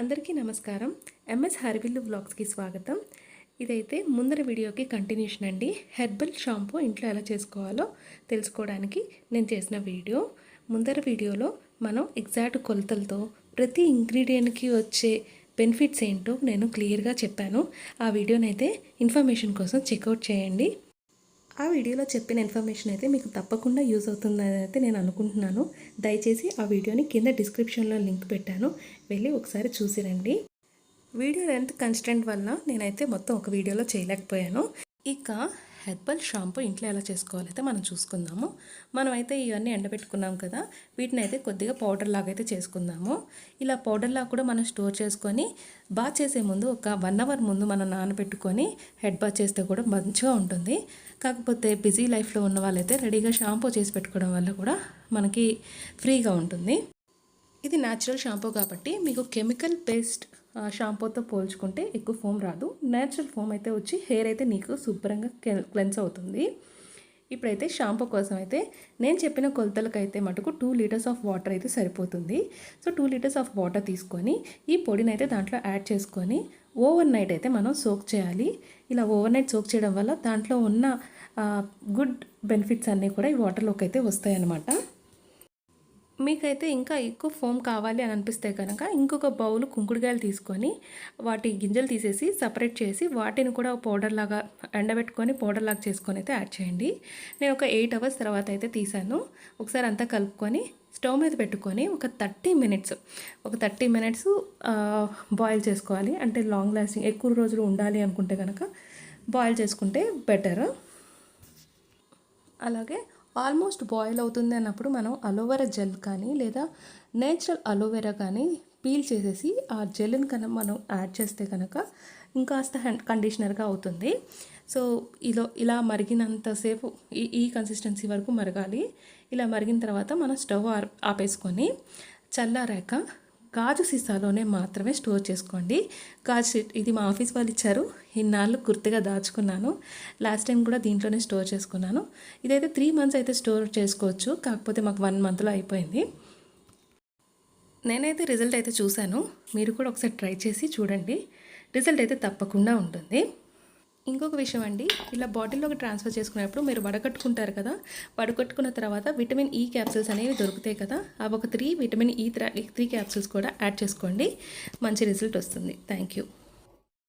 అందరికీ నమస్కారం. ఎంఎస్ హరివిల్లు వ్లాగ్స్కి స్వాగతం. ఇదైతే ముందర వీడియోకి కంటిన్యూషన్ అండి. హెర్బల్ షాంపూ ఇంట్లో ఎలా చేసుకోవాలో తెలుసుకోవడానికి నేను చేసిన వీడియో. ముందర వీడియోలో మనం ఎగ్జాక్ట్ కొలతలతో ప్రతి ఇంగ్రీడియంట్కి వచ్చే బెనిఫిట్స్ ఏంటో నేను క్లియర్గా చెప్పాను. ఆ వీడియోనైతే ఇన్ఫర్మేషన్ కోసం చెక్అవుట్ చేయండి. ఆ వీడియోలో చెప్పిన ఇన్ఫర్మేషన్ అయితే మీకు తప్పకుండా యూజ్ అవుతుందని అయితే నేను అనుకుంటున్నాను. దయచేసి ఆ వీడియోని కింద డిస్క్రిప్షన్లో లింక్ పెట్టాను. వెళ్ళి ఒకసారి చూసి రండి. వీడియో లెంత్ కన్స్టెంట్ వల్ల నేనైతే మొత్తం ఒక వీడియోలో చేయలేకపోయాను. ఇక హెర్బల్ షాంపూ ఇంట్లో ఎలా చేసుకోవాలైతే మనం చూసుకుందాము. మనమైతే ఇవన్నీ ఎండబెట్టుకున్నాం కదా వీటిని అయితే కొద్దిగా పౌడర్ లాగా అయితే చేసుకుందాము. ఇలా పౌడర్ లాగా కూడా మనం స్టోర్ చేసుకొని బాత్ చేసే ముందు ఒక వన్ అవర్ ముందు మనం నానబెట్టుకొని హెడ్ బాత్ చేస్తే కూడా మంచిగా ఉంటుంది. కాకపోతే బిజీ లైఫ్లో ఉన్న వాళ్ళైతే రెడీగా షాంపూ చేసి పెట్టుకోవడం వల్ల కూడా మనకి ఫ్రీగా ఉంటుంది. ఇది న్యాచురల్ షాంపూ కాబట్టి మీకు కెమికల్ బేస్డ్ షాంపూతో పోల్చుకుంటే ఎక్కువ ఫోమ్ రాదు. న్యాచురల్ ఫోమ్ అయితే వచ్చి హెయిర్ అయితే నీకు శుభ్రంగా క్లెన్స్ అవుతుంది. ఇప్పుడైతే షాంపూ కోసం అయితే నేను చెప్పిన కొలతలకైతే మటుకు టూ లీటర్స్ ఆఫ్ వాటర్ అయితే సరిపోతుంది. So two litres of water తీసుకొని ఈ పొడిని అయితే దాంట్లో యాడ్ చేసుకొని ఓవర్ నైట్ అయితే మనం సోక్ చేయాలి. ఇలా ఓవర్ నైట్ సోక్ చేయడం వల్ల దాంట్లో ఉన్న గుడ్ బెనిఫిట్స్ అన్నీ కూడా ఈ వాటర్లోకి అయితే వస్తాయన్నమాట. మీకైతే ఇంకా ఎక్కువ ఫోమ్ కావాలి అని అనిపిస్తే కనుక ఇంకొక బౌల్ కుంకుడుకాయలు తీసుకొని వాటి గింజలు తీసేసి సపరేట్ చేసి వాటిని కూడా పౌడర్ లాగా ఎండబెట్టుకొని పౌడర్ లాగా చేసుకొని అయితే యాడ్ చేయండి. నేను ఒక ఎయిట్ అవర్స్ తర్వాత అయితే తీసాను. ఒకసారి అంతా కలుపుకొని స్టవ్ మీద పెట్టుకొని ఒక థర్టీ మినిట్స్ ఒక థర్టీ మినిట్స్ బాయిల్ చేసుకోవాలి. అంటే లాంగ్ లాస్టింగ్ ఎక్కువ రోజులు ఉండాలి అనుకుంటే కనుక బాయిల్ చేసుకుంటే బెటర్. అలాగే ఆల్మోస్ట్ బాయిల్ అవుతుంది అన్నప్పుడు మనం అలోవెరా జెల్ కానీ లేదా నేచురల్ అలోవెరా కానీ పీల్ చేసేసి ఆ జెల్ని కనుక మనం యాడ్ చేస్తే కనుక ఇంకాస్త కండిషనర్గా అవుతుంది. సో ఇలా ఇలా మరిగినంతసేపు ఈ ఈ కన్సిస్టెన్సీ వరకు మరగాలి. ఇలా మరిగిన తర్వాత మనం స్టవ్ ఆపేసుకొని చల్లారాక గాజు సీసాలోనే మాత్రమే స్టోర్ చేసుకోండి. గాజు ఇది మా ఆఫీస్ వాళ్ళు ఇచ్చారు. ఇన్నాళ్ళు గుర్తుగా దాచుకున్నాను. లాస్ట్ టైం కూడా దీంట్లోనే స్టోర్ చేసుకున్నాను. ఇదైతే త్రీ మంత్స్ అయితే స్టోర్ చేసుకోవచ్చు. కాకపోతే మాకు వన్ మంత్లో అయిపోయింది. నేనైతే రిజల్ట్ అయితే చూశాను. మీరు కూడా ఒకసారి ట్రై చేసి చూడండి. రిజల్ట్ అయితే తప్పకుండా ఉంటుంది. ఇంకొక విషయం అండి. ఇలా బాటిల్లోకి ట్రాన్స్ఫర్ చేసుకునేప్పుడు మీరు వడకట్టుకుంటారు కదా వడకట్టుకున్న తర్వాత విటమిన్ ఈ క్యాప్సిల్స్ అనేవి దొరుకుతాయి కదా అవి ఒక three vitamin E three capsules కూడా యాడ్ చేసుకోండి. మంచి రిజల్ట్ వస్తుంది. Thank you